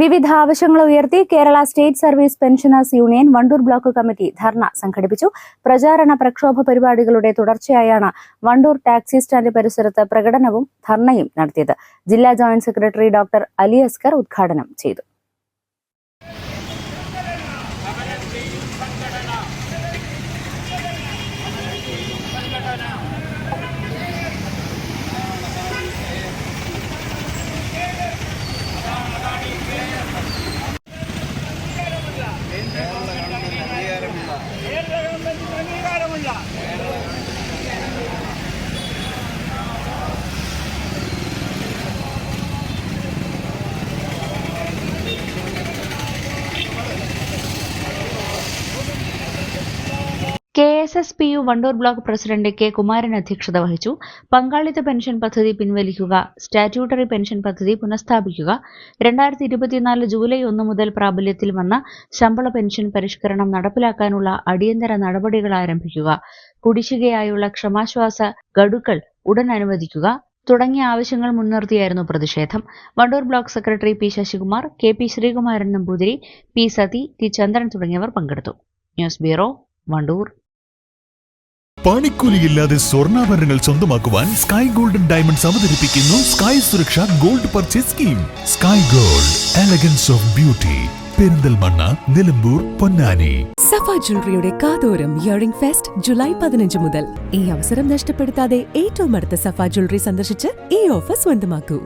വിവിധ ആവശ്യങ്ങൾ ഉയർത്തി Kerala state service pensioners union Wandoor block committee dharna സംഘടിപ്പിച്ചു. പ്രചാരണ പ്രക്ഷോഭ പരിപാടികളുടെ തുടർച്ചയായാണ് വണ്ടൂർ ടാക്സി സ്റ്റാൻഡ് പരിസരത്ത് പ്രകടനവും ധർണയും നടത്തിയത്. ജില്ലാ joint secretary doctor Ali Askar ഉദ്ഘാടനം ചെയ്തു. K S P U Wandoor block president K Kumaran അധ്യക്ഷത വഹിച്ചു. പങ്കാളിത്ത പെൻഷൻ പദ്ധതി പിൻവലിക്കുക സ്റ്റാറ്റ്യൂട്ടറി പെൻഷൻ പദ്ധതി പുനഃസ്ഥാപിക്കുക രണ്ടായിരത്തി ഇരുപത്തിനാല് ജൂലൈ ഒന്ന് മുതൽ പ്രാബല്യത്തിൽ വന്ന ശമ്പള പെൻഷൻ പരിഷ്കരണം നടപ്പിലാക്കാനുള്ള അടിയന്തര നടപടികൾ ആരംഭിക്കുക കുടിശ്ശികയായുള്ള ക്ഷമാശ്വാസ ഗഡുക്കൾ ഉടൻ അനുവദിക്കുക തുടങ്ങിയ ആവശ്യങ്ങൾ മുൻനിർത്തിയായിരുന്നു പ്രതിഷേധം. Wandoor block secretary P Sasikumar K P Sreekumaran Namboothiri P Sathi T Chandran തുടങ്ങിയവർ പങ്കെടുത്തു. News bureau Wandoor. പണിക്കൂലിയില്ലാതെ സ്വർണാഭരണങ്ങൾ സ്വന്തമാക്കുവാൻ സ്കൈ ഗോൾഡൻ ഡയമണ്ട്സ് അവതരിപ്പിക്കുന്നു സ്കൈ സുരക്ഷ gold purchase scheme sky gold elegance of beauty Perinthalmanna Nilambur Ponnani. Safa ജ്വല്ലറിയുടെ കാതോരം earring fest July പതിനഞ്ച് മുതൽ. ഈ അവസരം നഷ്ടപ്പെടുത്താതെ ഏറ്റവും അടുത്ത സഫ ജ്വല്ലറി സന്ദർശിച്ച് ഈ ഓഫർ സ്വന്തമാക്കൂ.